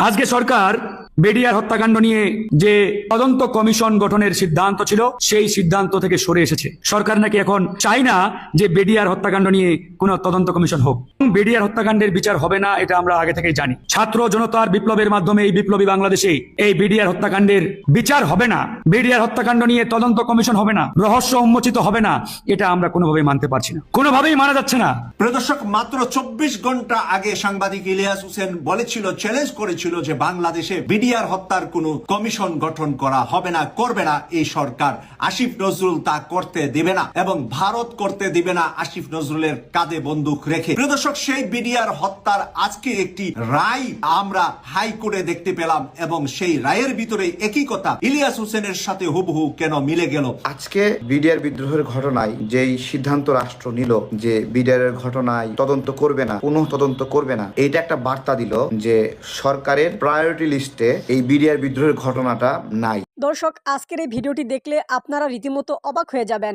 আজকে সরকার বেডিয়ার হত্যাকাণ্ড নিয়ে যে তদন্ত কমিশন গঠনের সিদ্ধান্ত ছিল, সেই সিদ্ধান্ত থেকে সরে এসেছে। সরকার নাকি এখন চায় না যে বেডিয়ার হত্যাকাণ্ড নিয়ে কোনো তদন্ত কমিশন হোক। বেডিয়ার হত্যাকাণ্ডের বিচার হবে না, এটা আমরা আগে থেকেই জানি। ছাত্র জনতার বিপ্লবের মাধ্যমে এই বিপ্লবী বাংলাদেশে এই বিডিআর হত্যাকাণ্ডের বিচার হবে না। বিডিআর হত্যাকাণ্ড নিয়ে তদন্ত কমিশন হবে না। রহস্য উন্মোচিত হবে না। এটা আমরা কোনোভাবেই মানতে পারছি না। কোনোভাবেই মানা যাচ্ছে না। প্রদর্শক, মাত্র চব্বিশ ঘণ্টা আগে সাংবাদিক ইলিয়াস হোসেন বলেছিল চ্যালেঞ্জ করেছিল যে বাংলাদেশে বিডিআর হত্যার কোনো কমিশন গঠন করা হবে না, করবে না এই সরকার। আসিফ নজরুল তা করতে দিবে না এবং ভারত করতে দিবে না আসিফ নজরুলের কাঁধে বন্দুক রেখে। প্রদর্শক সেই বিডিআর হত্যার আজকে একটি রায় আমরা হাইকোর্টে দেখতে পেলাম এবং সেই রায়ের ভিতরে একই কথা। ইলিয়াস হোসেনের সাথে হুবহু কেন মিলে গেল? আজকে বিডিআর বিদ্রোহের ঘটনায় যেই সিদ্ধান্ত রাষ্ট্র নিল যে বিডিআর এর ঘটনায় তদন্ত করবে না, পুনঃ তদন্ত করবে না, এইটা একটা বার্তা দিল যে সরকারের প্রায়োরিটি লিস্টে এই বিডিআর বিদ্রোহের ঘটনাটা নাই। দর্শক, আজকের এই ভিডিওটি দেখলে আপনারা রীতিমতো অবাক হয়ে যাবেন।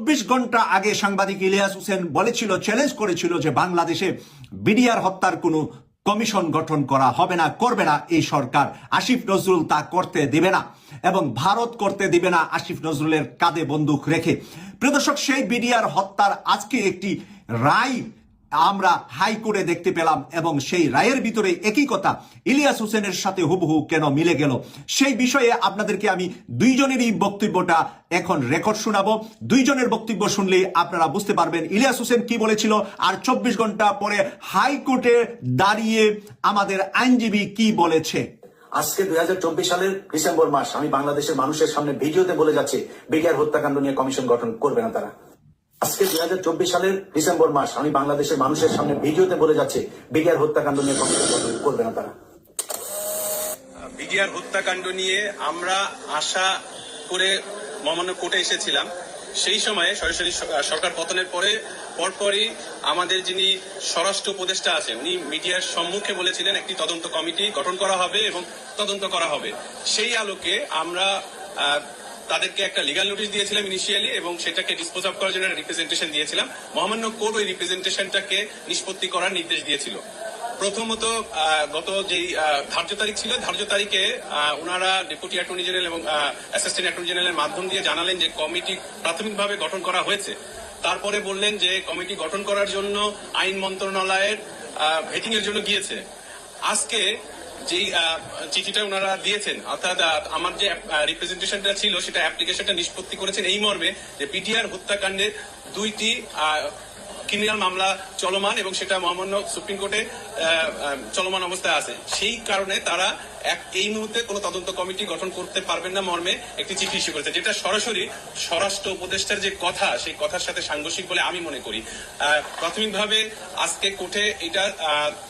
ঘণ্টা আগে সাংবাদিক ইলিয়াস হোসেন বলেছিল চ্যালেঞ্জ করেছিল যে বাংলাদেশে বিডিআর হত্যার কোনো কমিশন গঠন করা হবে না, করবে না এই সরকার। আসিফ নজরুল তা করতে দিবে না এবং ভারত করতে দিবে না আসিফ নজরুলের কাঁধে বন্দুক রেখে। প্রদর্শক সেই বিডিআর হত্যার আজকে একটি রায় আমরা হাইকোর্টে দেখতে পেলাম এবং সেই রায়ের ভিতরে একই কথা ইলিয়াস হোসেনের সাথে হুবহু কেন মিলে গেল? সেই বিষয়ে আপনাদেরকে আমি দুইজনেরই বক্তব্যটা এখন রেকর্ড শোনাবো। দুইজনের বক্তব্য শুনলে আপনারা বুঝতে পারবেন ইলিয়াস হোসেন কি বলেছিল আর চব্বিশ ঘণ্টা পরে হাইকোর্টে দাঁড়িয়ে আমাদের আইনজীবী কি বলেছে? আজকে দুই হাজার চব্বিশ সালের ডিসেম্বর মাস আমি বাংলাদেশের মানুষের সামনে ভিডিওতে বলে যাচ্ছি, বিডিআর হত্যাকাণ্ড নিয়ে কমিশন গঠন করবে না তারা। আজকে দুই হাজার চব্বিশ সালের ডিসেম্বর মাস, আমি বাংলাদেশের মানুষের সামনে ভিডিওতে বলে যাচ্ছে, বিডিআর হত্যাকাণ্ড নিয়ে করবে না তারা। বিডিআর হত্যাকাণ্ড নিয়ে আমরা আশা করে মহামান্য কোর্টে এসেছিলাম। সেই সময়ে সরাসরি সরকার পতনের পরে পরপরই আমাদের যিনি স্বরাষ্ট্র উপদেষ্টা আছেন, উনি মিডিয়ার সম্মুখে বলেছিলেন, একটি তদন্ত কমিটি গঠন করা হবে এবং তদন্ত করা হবে। সেই আলোকে আমরা তাদেরকে একটা লিগাল নোটিশ দিয়েছিলাম ইনিশিয়ালি এবং সেটাকে ডিসপোজ অফ করার জন্য একটা রিপ্রেজেন্টেশন দিয়েছিলাম। মহামান্য কোর্ট ওই রিপ্রেজেন্টেশনটাকে নিষ্পত্তি করার নির্দেশ দিয়েছিল। প্রথমত গত আহ, ধার্য তারিখ ছিল ধার্য তারিখে ওনারা ডেপুটি অ্যাটর্নি জেনারেল এবং অ্যাসিস্ট্যান্ট অ্যাটর্নি জেনারেলের মাধ্যম দিয়ে জানালেন যে কমিটি প্রাথমিকভাবে গঠন করা হয়েছে। তারপরে বললেন যে কমিটি গঠন করার জন্য আইন মন্ত্রণালয়ের ভেটিং এর জন্য গিয়েছে। আজকে যেই চিঠিটা ওনারা দিয়েছেন। অর্থাৎ আমার যে রিপ্রেজেন্টেশনটা ছিল, সেটা অ্যাপ্লিকেশনটা নিষ্পত্তি করেছেন এই মর্মে যে পিটিআর হত্যাকাণ্ডের দুইটি ক্রিমিনাল মামলা চলমান এবং সেটা মহামান্য সুপ্রিম কোর্টে চলমান অবস্থায় আছে। সেই কারণে তারা এক এই মুহূর্তে কোনো তদন্ত কমিটি গঠন করতে পারবেন না মর্মে একটি চিঠি ইস্যু করেছে, যেটা সরাসরি স্বরাষ্ট্র উপদেষ্টার যে কথা, সেই কথার সাথে সাংঘর্ষিক বলে আমি মনে করি। প্রাথমিকভাবে আজকে কোর্টে এটা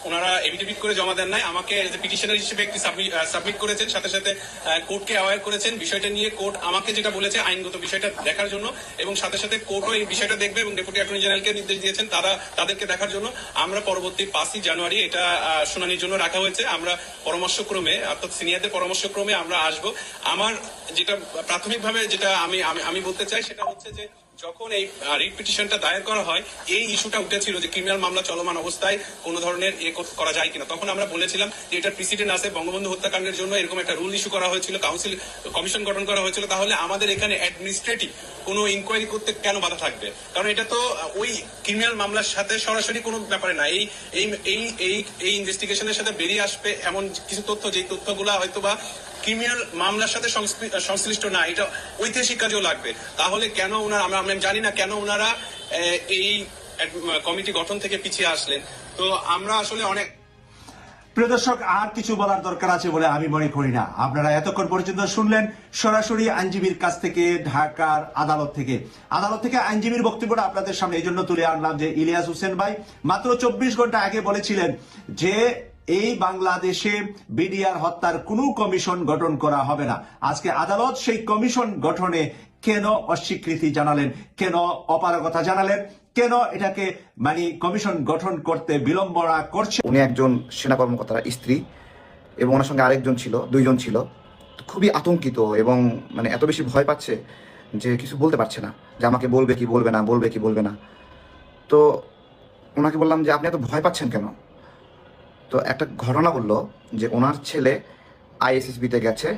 ওনারা এভিডেভিট করে জমা দেন নাই। আমাকে পিটিশনার হিসেবে একটি সাবমিট করেছেন, সাথে সাথে কোর্টকে অ্যাওয়ার করেছেন। বিষয়টা নিয়ে কোর্ট আমাকে যেটা বলেছে, আইনগত বিষয়টা দেখার জন্য এবং সাথে সাথে কোর্টও এই বিষয়টা দেখবে এবং ডেপুটি অ্যাটর্নি জেনারেলকে নির্দেশ দিয়েছেন তারা, তাদেরকে দেখার জন্য। আমরা পরবর্তী পাঁচই জানুয়ারি এটা শুনানির জন্য রাখা হয়েছে। আমরা পরামর্শক্রমে অর্থাৎ সিনিয়রদের পরামর্শক্রমে আমরা আসব। আমার যেটা প্রাথমিকভাবে যেটা আমি, আমি- আমি বলতে চাই সেটা হচ্ছে যে যখন এই রিট পিটিশনটা দায়ের করা হয়, এই ইস্যুটা উঠেছিল যে ক্রিমিনাল মামলা চলমান অবস্থায় কোনো ধরনের এ করা যায় কিনা। তখন আমরা বলেছিলাম যে এটা প্রেসিডেন্ট আছে, বঙ্গবন্ধু হত্যাকাণ্ডের জন্য এরকম একটা রুল ইস্যু করা হয়েছিল কাউন্সিল কমিশন গঠন করা হয়েছিল। তাহলে আমাদের এখানে অ্যাডমিনিস্ট্রেটিভ কোনো ইনকোয়ারি করতে কেন বাধা থাকবে? কারণ এটা তো ওই ক্রিমিনাল মামলার সাথে সরাসরি কোনো ব্যাপারে না। এই এই এই এই ইনভেস্টিগেশনের সাথে বেরিয়ে আসবে এমন কিছু তথ্য, যেই তথ্যগুলা হয়তো বা ক্রিমিনাল মামলার সাথে সংশ্লি- সংশ্লিষ্ট না, এটা ঐতিহাসিক কাজেও লাগবে। তাহলে কেন ওনারা আমরা আমি জানি না কেন ওনারা এই কমিটি গঠন থেকে পিছিয়ে আসলেন। তো আমরা আসলে অনেক প্রদর্শক আর কিছু বলার দরকার আছে বলে আমি মনে করি না। আপনারা এতক্ষণ পর্যন্ত শুনলেন সরাসরি আইনজীবীর কাছ থেকে, ঢাকার আদালত থেকে। আদালত থেকে আইনজীবীর বক্তব্যটা আপনাদের সামনে এই জন্য তুলে আনলাম যে ইলিয়াস হোসেন ভাই মাত্র চব্বিশ ঘণ্টা আগে বলেছিলেন যে এই বাংলাদেশে বিডিআর হত্যার কোনো কমিশন গঠন করা হবে না। আজকে আদালত সেই কমিশন গঠনে কেন অস্বীকৃতি জানালেন, কেন অপারগতা জানালেন, কেন এটাকে মানে কমিশন গঠন করতে বিলম্বনা করছে? উনি একজন সেনা কর্মকর্তার স্ত্রী এবং ওনার সঙ্গে আরেকজন ছিল, দুইজন ছিল। খুবই আতঙ্কিত এবং মানে এত বেশি ভয় পাচ্ছে যে কিছু বলতে পারছে না, যে আমাকে বলবে কি বলবে না, বলবে কি বলবে না। তো ওনাকে বললাম যে, আপনি এত ভয় পাচ্ছেন কেন? তো একটা ঘটনা বলল যে ওনার ছেলে আইএসএসবিতে গেছে।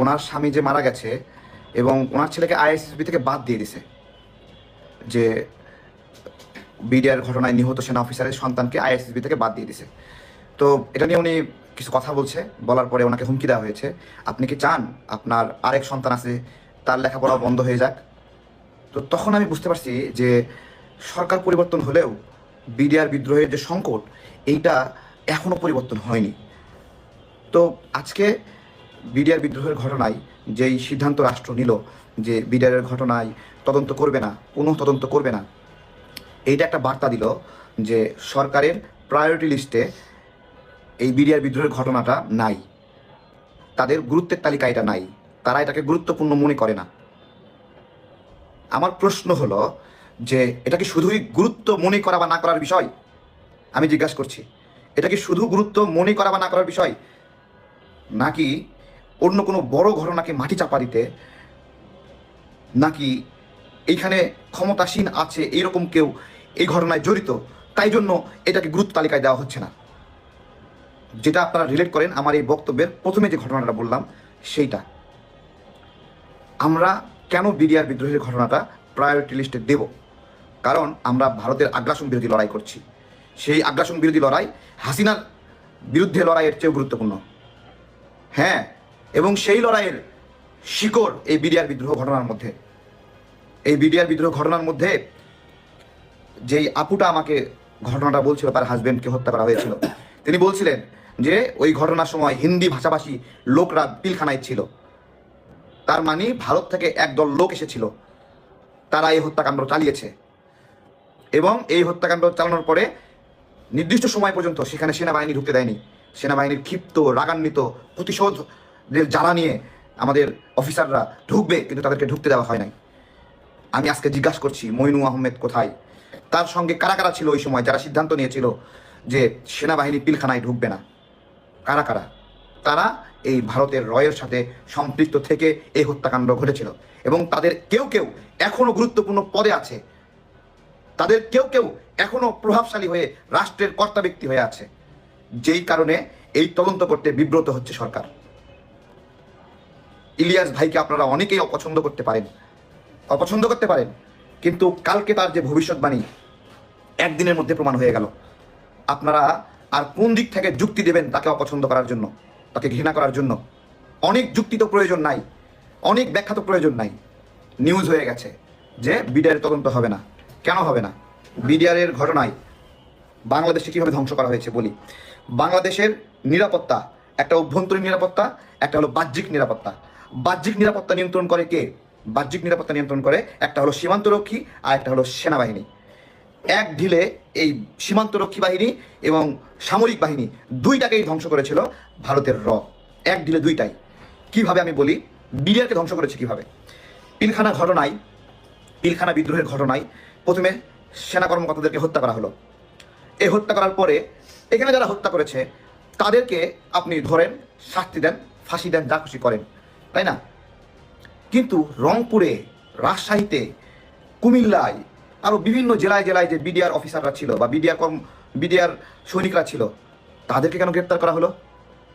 ওনার স্বামী যে মারা গেছে এবং ওনার ছেলেকে আইএসএসবি থেকে বাদ দিয়ে দিছে যে বিডিআর ঘটনায় নিহত সেনা অফিসারের সন্তানকে আইএসএসবি থেকে বাদ দিয়ে দিছে। তো এটা নিয়ে উনি কিছু কথা বলছে, বলার পরে ওনাকে হুমকি দেওয়া হয়েছে। আপনি কি চান আপনার আরেক সন্তান আছে, তার লেখাপড়া বন্ধ হয়ে যাক? তো তখন আমি বুঝতে পারছি যে সরকার পরিবর্তন হলেও বিডিআর বিদ্রোহের যে সংকট এইটা এখনও পরিবর্তন হয়নি। তো আজকে বিডিআর বিদ্রোহের ঘটনায় যেই সিদ্ধান্ত রাষ্ট্র নিল যে বিডিআরের ঘটনায় তদন্ত করবে না, পুনঃ তদন্ত করবে না, এইটা একটা বার্তা দিল যে সরকারের প্রায়োরিটি লিস্টে এই বিডিআর বিদ্রোহের ঘটনাটা নাই। তাদের গুরুত্বের তালিকা এটা নাই, তারা এটাকে গুরুত্বপূর্ণ মনে করে না। আমার প্রশ্ন হলো যে এটা কি শুধুই গুরুত্ব মনে করা বা না করার বিষয়? আমি জিজ্ঞাসা করছি, এটা কি শুধু গুরুত্ব মনে করা বা না করার বিষয়? নাকি অন্য কোনো বড় ঘটনাকে মাটি চাপা দিতে? নাকি এইখানে ক্ষমতাসীন আছে, এইরকম কেউ এই ঘটনায় জড়িত? তাই জন্য এটাকে গুরুত্ব তালিকায় দেওয়া হচ্ছে না। যেটা আপনারা রিলেট করেন আমার এই বক্তব্যের প্রথমে যে ঘটনাটা বললাম, সেইটা। আমরা কেন বিডিআর বিদ্রোহের ঘটনাটা প্রায়োরিটি লিস্টে দেব? কারণ আমরা ভারতের আগ্রাসন বিরোধী লড়াই করছি। সেই আগ্রাসন বিরোধী লড়াই হাসিনার বিরুদ্ধে লড়াইয়ের চেয়েও গুরুত্বপূর্ণ। হ্যাঁ এবং সেই লড়াইয়ের শিকড় এই বিডিআর বিদ্রোহ ঘটনার মধ্যে। এই বিডিআর বিদ্রোহ ঘটনার মধ্যে যেই আপুটা আমাকে ঘটনাটা বলছিল, তার হাজবেন্ডকে হত্যা করা হয়েছিল, তিনি বলছিলেন যে ওই ঘটনার সময় হিন্দি ভাষাভাষী লোকরা পিলখানায় ছিল। তার মানে ভারত থেকে একদল লোক এসেছিল। তারা এই হত্যাকাণ্ড চালিয়েছে। এবং এই হত্যাকাণ্ড চালানোর পরে নির্দিষ্ট সময় পর্যন্ত সেখানে সেনাবাহিনী ঢুকতে দেয়নি। সেনাবাহিনীর ক্ষিপ্ত, রাগান্বিত, প্রতিশোধ জ্বালা নিয়ে আমাদের অফিসাররা ঢুকবে, কিন্তু তাদেরকে ঢুকতে দেওয়া হয় নাই। আমি আজকে জিজ্ঞাসা করছি, মইনু আহমেদ কোথায়? তার সঙ্গে কারা কারা ছিল ওই সময়? যারা সিদ্ধান্ত নিয়েছিল যে সেনাবাহিনী পিলখানায় ঢুকবে না। কারা কারা? তারা এই ভারতের রয়ের সাথে সম্পৃক্ত থেকে এই হত্যাকাণ্ড ঘটেছিল। এবং তাদের কেউ কেউ এখনও গুরুত্বপূর্ণ পদে আছে। তাদের কেউ কেউ এখনও প্রভাবশালী হয়ে রাষ্ট্রের কর্তা ব্যক্তি হয়ে আছে। যেই কারণে এই তদন্ত করতে বিব্রত হচ্ছে সরকার। ইলিয়াস ভাইকে আপনারা অনেকেই অপছন্দ করতে পারেন। অপছন্দ করতে পারেন, কিন্তু কালকে তার যে ভবিষ্যৎবাণী, একদিনের মধ্যে প্রমাণ হয়ে গেল। আপনারা আর কোন দিক থেকে যুক্তি দেবেন তাকে অপছন্দ করার জন্য, তাকে ঘৃণা করার জন্য? অনেক যুক্তি তো প্রয়োজন নাই, অনেক ব্যাখ্যা তো প্রয়োজন নাই। নিউজ হয়ে গেছে যে বিডিআর তদন্ত হবে না। কেন হবে না? বিডিআরের ঘটনায় বাংলাদেশে কীভাবে ধ্বংস করা হয়েছে বলি। বাংলাদেশের নিরাপত্তা, একটা অভ্যন্তরীণ নিরাপত্তা, একটা হলো বাহ্যিক নিরাপত্তা। বাহ্যিক নিরাপত্তা নিয়ন্ত্রণ করে কে? বাহ্যিক নিরাপত্তা নিয়ন্ত্রণ করে একটা হলো সীমান্তরক্ষী আর একটা হলো সেনাবাহিনী। এক ঢিলে এই সীমান্তরক্ষী বাহিনী এবং সামরিক বাহিনী দুইটাকেই ধ্বংস করেছিল ভারতের র। এক ঢিলে দুইটাই। কীভাবে আমি বলি? বিডিআরকে ধ্বংস করেছে কীভাবে? পিলখানা ঘটনায়, পিলখানা বিদ্রোহের ঘটনায় প্রথমে সেনা কর্মকর্তাদেরকে হত্যা করা হলো। এই হত্যা করার পরে এখানে যারা হত্যা করেছে, তাদেরকে আপনি ধরেন, শাস্তি দেন, ফাঁসি দেন, যা খুশি করেন, তাই না? কিন্তু রংপুরে, রাজশাহীতে, কুমিল্লায় আরও বিভিন্ন জেলায় জেলায় যে বিডিআর অফিসাররা ছিল বা বিডিআর কর্ম, বিডিআর সৈনিকরা ছিল, তাদেরকে কেন গ্রেপ্তার করা হলো?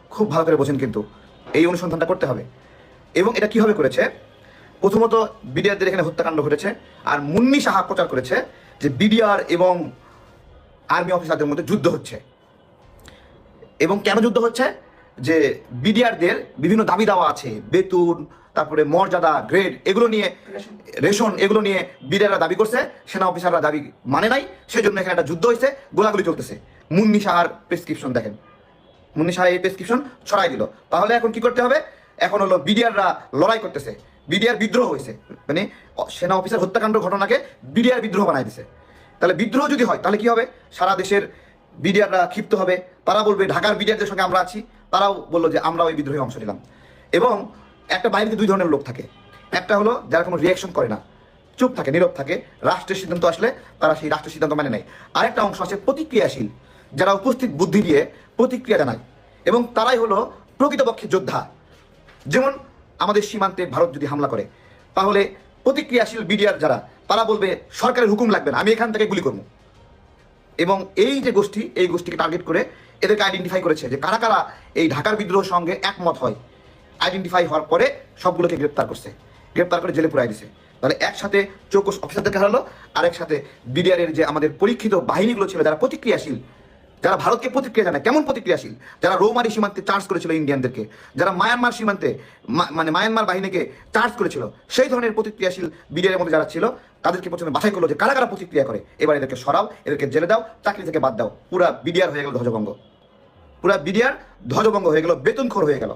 খুব ভালো করে বোঝেন কিন্তু, এই অনুসন্ধানটা করতে হবে। এবং এটা কীভাবে করেছে? প্রথমত বিডিআরদের এখানে হত্যাকাণ্ড ঘটেছে, আর মুন্নি সাহা প্রচার করেছে যে বিডিআর এবং আর্মি অফিসারদের মধ্যে যুদ্ধ হচ্ছে। এবং কেন যুদ্ধ হচ্ছে? যে বিডিআরদের বিভিন্ন দাবি দাওয়া আছে, বেতন, তারপরে মর্যাদা গ্রেড এগুলো নিয়ে, রেশন, এগুলো নিয়ে বিডিআররা দাবি করছে, সেনা অফিসাররা দাবি মানে নাই, সেজন্য এখানে একটা যুদ্ধ হয়েছে, গোলাগুলি চলতেছে। মুন্নি সাহার প্রেসক্রিপশন দেখেন। মুন্নি সাহা এই প্রেসক্রিপশন ছড়াই দিল। তাহলে এখন কি করতে হবে? এখন হলো বিডিআররা লড়াই করতেছে। বিডিআর বিদ্রোহ হয়েছে। মানে সেনা অফিসার হত্যাকাণ্ড ঘটনাকে বিডিআর বিদ্রোহ বানাই দিছে। তাহলে বিদ্রোহ যদি হয়, তাহলে কি হবে? সারা দেশের বিডিআররা ক্ষিপ্ত হবে। তারা বলবে, ঢাকার বিডিআরদের সঙ্গে আমরা আছি। তারাও বলল যে আমরা ওই বিদ্রোহে অংশ নিলাম। এবং একটা বাহিনীতে দুই ধরনের লোক থাকে। একটা হলো, যারা কোনো রিয়াকশন করে না। চুপ থাকে, নীরব থাকে। রাষ্ট্রের সিদ্ধান্ত আসলে তারা সেই রাষ্ট্রের সিদ্ধান্ত মানে নেয়। আরেকটা অংশ আছে প্রতিক্রিয়াশীল। যারা উপস্থিত বুদ্ধি দিয়ে প্রতিক্রিয়া জানায়। এবং তারাই হলো প্রকৃতপক্ষে যোদ্ধা। যেমন আমাদের সীমান্তে ভারত যদি হামলা করে, তাহলে প্রতিক্রিয়াশীল বিডিআর যারা, তারা বলবে, সরকারের হুকুম লাগবে না, আমি এখান থেকে গুলি করব। এবং এই যে গোষ্ঠী, এই গোষ্ঠীকে টার্গেট করে এদেরকে আইডেন্টিফাই করেছে যে কারা কারা এই ঢাকার বিদ্রোহের সঙ্গে একমত হয়। আইডেন্টিফাই হওয়ার পরে সবগুলোকে গ্রেপ্তার করছে। গ্রেপ্তার করে জেলে পুরাই দিছে। তাহলে একসাথে চৌকস অফিসারদেরকে হারালো আর একসাথে বিডিআর এর যে আমাদের পরীক্ষিত বাহিনীগুলো ছিল, যারা প্রতিক্রিয়াশীল যারা ভারতকে প্রতিক্রিয়া জানায় কেমন প্রতিক্রিয়াশীল? যারা রৌমারি সীমান্তে চার্জ করেছিল ইন্ডিয়ানদেরকে, যারা মায়ানমার সীমান্তে মানে মায়ানমার বাহিনীকে চার্জ করেছিল, সেই ধরনের প্রতিক্রিয়াশীল বিডিআর মধ্যে যারা ছিল, তাদেরকে প্রথমে বাছাই করল যে কারা কারা প্রতিক্রিয়া করে। এবার এদেরকে সরাও, এদেরকে জেলে দাও, চাকরি থেকে বাদ দাও। পুরা বিডিআর হয়ে গেল ধ্বজভঙ্গ। পুরা বিডিআর ধ্বজভঙ্গ হয়ে গেল, বেতনখোর হয়ে গেল।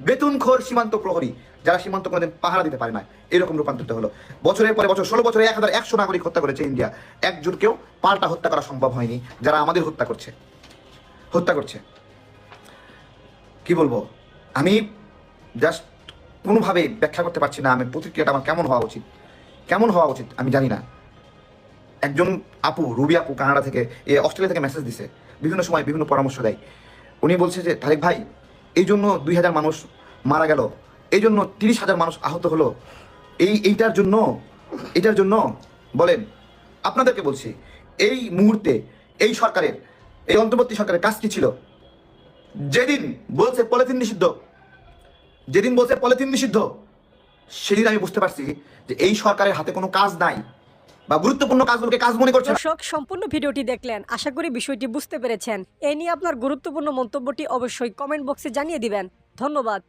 বেতনখোর সীমান্ত প্রহরী, যারা সীমান্ত কোনোদিন পাহারা দিতে পারে না এরকম রূপান্তরিত হলো। বছরের পরে বছর, ষোলো বছরে এক হাজার একশো নাগরিক হত্যা করেছে ইন্ডিয়া। একজনকেও পাল্টা হত্যা করা সম্ভব হয়নি, যারা আমাদের হত্যা করছে। হত্যা করছে। কি বলব? আমি জাস্ট কোনোভাবে ব্যাখ্যা করতে পারছি না, আমি প্রতিক্রিয়াটা আমার কেমন হওয়া উচিত? কেমন হওয়া উচিত? আমি জানি না। একজন আপু, রুবি আপু, কানাডা থেকে, এ অস্ট্রেলিয়া থেকে মেসেজ দিছে। বিভিন্ন সময় বিভিন্ন পরামর্শ দেয়। উনি বলছে যে, তারেক ভাই এই জন্য দুই হাজার মানুষ মারা গেল। এই জন্য তিরিশ হাজার মানুষ আহত হলো। এই, এইটার জন্য, এটার জন্য বলেন, আপনাদেরকে বলছি, এই মুহূর্তে এই সরকারের, এই অন্তর্বর্তী সরকারের কাজ কি ছিল? যেদিন বলছে পলিথিন নিষিদ্ধ, যেদিন বলছে পলিথিন নিষিদ্ধ, সেদিন আমি বুঝতে পারছি যে এই সরকারের হাতে কোনো কাজ নাই। বা গুরুত্বপূর্ণ কাজগুলোকে কাজ মনে করছেন দর্শক, সম্পূর্ণ ভিডিওটি দেখলেন। আশা করি বিষয়টি বুঝতে পেরেছেন। এ নিয়ে আপনার গুরুত্বপূর্ণ মন্তব্যটি অবশ্যই কমেন্ট বক্সে জানিয়ে দিবেন। ধন্যবাদ।